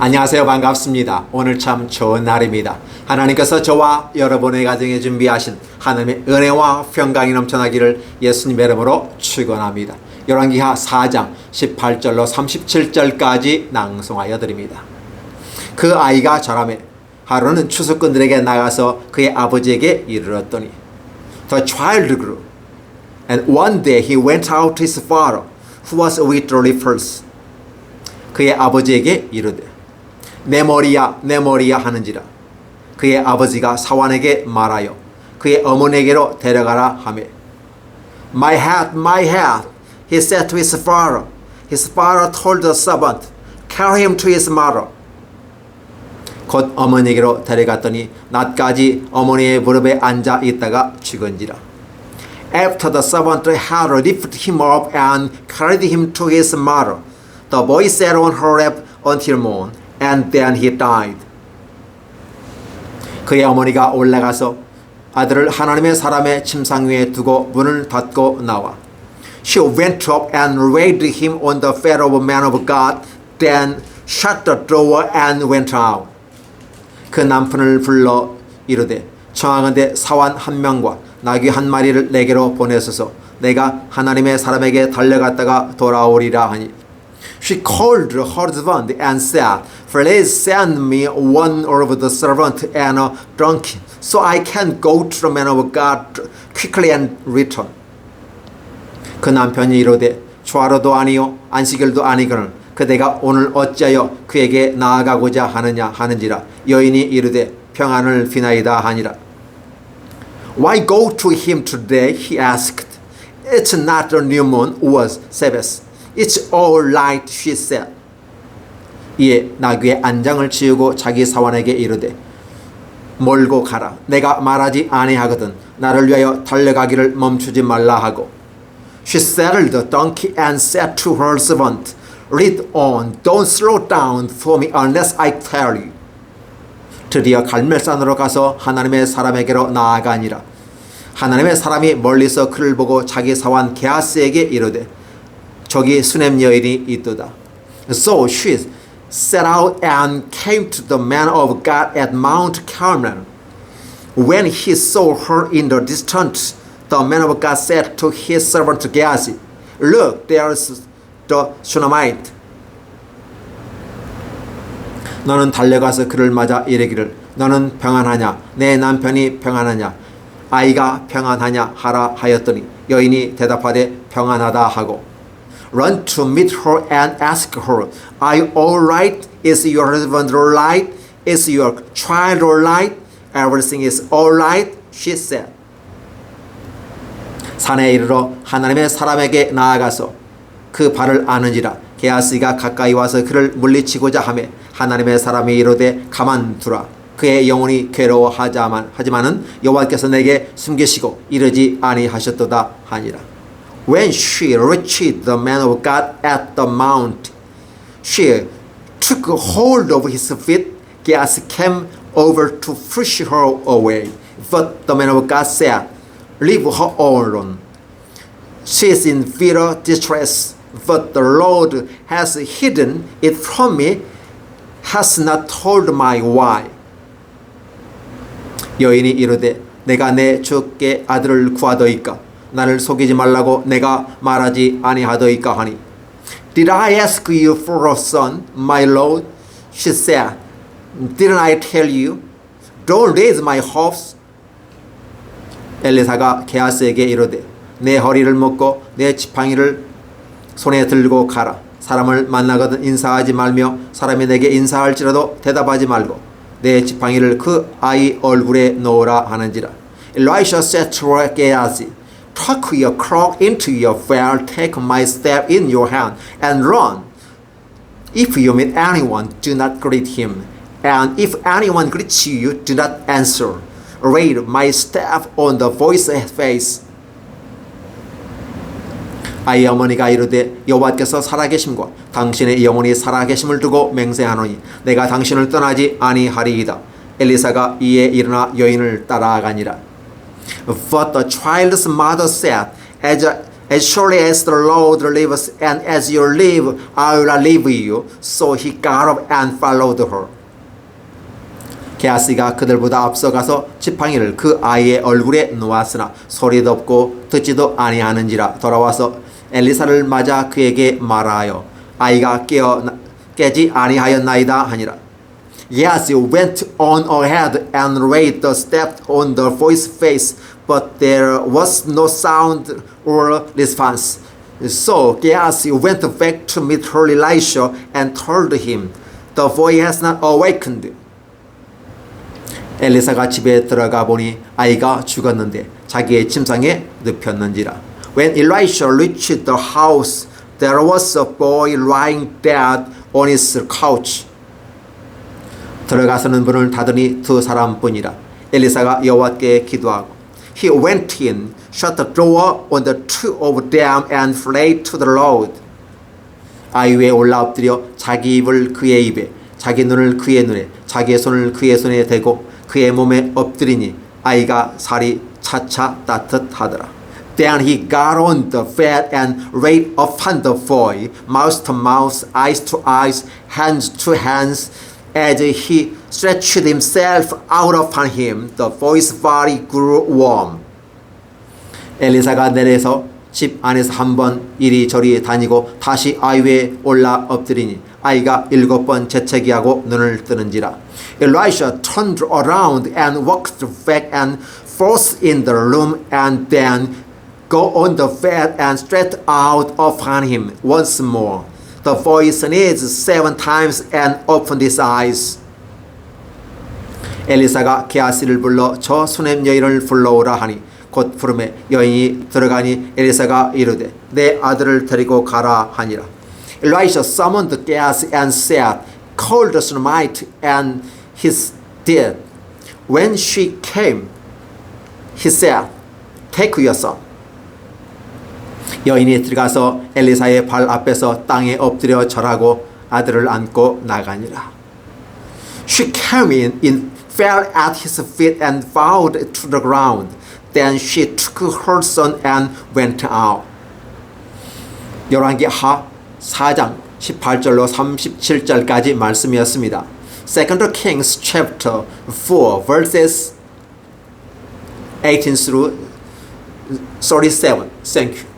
안녕하세요. 반갑습니다. 오늘 참 좋은 날입니다. 하나님께서 저와 여러분의 가정에 준비하신 하나님의 은혜와 평강이 넘쳐나기를 예수님의 이름으로 축원합니다. 열왕기하 4장 18절로 37절까지 낭송하여 드립니다. 그 아이가 자라매 하루는 추수꾼들에게 나가서 그의 아버지에게 이르렀더니 The child grew and one day he went out to his father who was the reapers 그의 아버지에게 이르되 내 머리야 내 머리야 하는지라 그의 아버지가 사환에게 말하여 그의 어머니에게로 데려가라 하매 My head my head he said to his father his father told the servant carry him to his mother 곧 어머니에게로 데려갔더니 낮까지 어머니의 무릎에 앉아 있다가 죽은지라 After the servant had lifted him up and carried him to his mother, the boy sat on her lap until morn, and then he died. 그의 어머니가 올라가서 아들을 하나님의 사람의 침상 위에 두고 문을 닫고 나와. She went up and laid him on the feet of a man of God, then shut the door and went out. 그 남편을 불러 이르되 청하건대 사환 한 명과 나귀 한 마리를 내게로 보내소서 내가 하나님의 사람에게 달려갔다가 돌아오리라 하니 She called her husband and said, Please send me one of the servant and a donkey, so I can go to the man of God quickly and return. 그 남편이 이르되 초하루도 아니요 안식일도 아니거늘 그대가 오늘 어찌하여 그에게 나아가고자 하느냐 하는지라 여인이 이르되 평안을 비나이다 하니라 Why go to him today? he asked. It's not a new moon or Sabbath. It's all right, she said. 이에 나귀의 안장을 지우고 자기 사원에게 이르되 몰고 가라. 내가 말하지 아니하거든. 나를 위하여 달려가기를 멈추지 말라 하고. She saddled the donkey and said to her servant, Lead on, don't slow down for me unless I tell you. 드디어 갈멜산으로 가서 하나님의 사람에게로 나아가니라. 하나님의 사람이 멀리서 그를 보고 자기 사환 게하스에게 이르되 저기 수냄 여인이 있도다. So she set out and came to the man of God at Mount Carmel. When he saw her in the distance, the man of God said to his servant Gehazi, Look, there's the Shunammite. 너는 달려가서 그를 맞아 이르기를 너는 평안하냐 내 남편이 평안하냐 아이가 평안하냐 하라 하였더니 여인이 대답하되 평안하다 하고 Run to meet her and ask her Are you all right? Is your husband all right? Is your child all right? Everything is all right? She said 산에 이르러 하나님의 사람에게 나아가서 그 발을 아는지라 게하스가 가까이 와서 그를 물리치고자 하매 하나님의 사람이 이르되 가만두라 그의 영혼이 괴로워하자만 하지만은 여호와께서 내게 숨기시고 이르지 아니하셨도다 하니라 When she reached the man of God at the mount she took hold of his feet Gehazi came over to push her away but the man of God said leave her alone she is in fear distress but the Lord has hidden it from me has not told my why. 여인이 이르되 내가 내 주께 아들을 구하더이까 나를 속이지 말라고 내가 말하지 아니하더이까 하니 Did I ask you for a son, my lord? She said, Didn't I tell you? Don't raise my hopes. 엘리사가 게하스에게 이르되 내 허리를 묶고 내 지팡이를 손에 들고 가라. 사람을 만나거든 인사하지 말며 사람이 내게 인사할지라도 대답하지 말고 내 지팡이를 그 아이 얼굴에 놓으라 하는지라. Elisha said to Gehazi, Tuck your cloak into your veil, take my staff in your hand, and run. If you meet anyone, do not greet him, and if anyone greets you, do not answer. Read my staff on the voice's face. 아이 어머니가 이르되 여호와께서 살아계심과 당신의 영혼이 살아계심을 두고 맹세하노니 내가 당신을 떠나지 아니하리이다. 엘리사가 이에 일어나 여인을 따라가니라. But the child's mother said, As, As surely as the Lord lives and as you live, I will live you. So he got up and followed her. 게하시가 그들보다 앞서가서 지팡이를 그 아이의 얼굴에 놓았으나 소리도 없고 듣지도 아니하는지라 돌아와서 엘리사를 맞아 그에게 말하여 아이가 깨어 깨지 아니하였나이다 하니라. Yes, you went on ahead and raised the step on the boy's face, but there was no sound or response. So Gehazi went back to meet her Elisha and told him, The boy has not awakened. 엘리사가 집에 들어가 보니 아이가 죽었는데 자기의 침상에 눕혔는지라. When Elisha reached the house, there was a boy lying dead on his couch. 들어가서는 문을 닫으니 두 사람뿐이라. 엘리사가 여호와께 기도하고 He went in, shut the door on the two of them and fled to the Lord. 아이 위에 올라 엎드려 자기 입을 그의 입에 자기 눈을 그의 눈에 자기의 손을 그의 손에 대고 그의 몸에 엎드리니 아이가 살이 차차 따뜻하더라. Then he got on the bed and laid upon the boy, mouth to mouth, eyes to eyes, hands to hands. As he stretched himself out upon him, the boy's body grew warm. 엘리사가 내려서 집 안에서 한번 이리저리 다니고 다시 아이 위에 올라 엎드리니 아이가 일곱 번 재채기하고 눈을 뜨는지라. Elisha turned around and walked back and forth in the room and then go on the bed and stretched out upon him once more. The boy sneezed seven times and opened his eyes. 엘리사가 게하시를 불러 저 수냄 여인을 불러오라 하니 곧 부름에 여인이 들어가니 엘리사가 이르되 내 아들을 데리고 가라 하니라. Elisha summoned Gehazi and said, Call the Shunammite and his dead. When she came, he said, Take your son. 여인이 들어가서 엘리사의 발 앞에서 땅에 엎드려 절하고 아들을 안고 나가니라. She came in, in, fell at his feet and bowed to the ground. Then she took her son and went out. 열왕기하 4장 18절로 37절까지 말씀이었습니다. Second Kings chapter 4 verses 18 through 37. Thank you.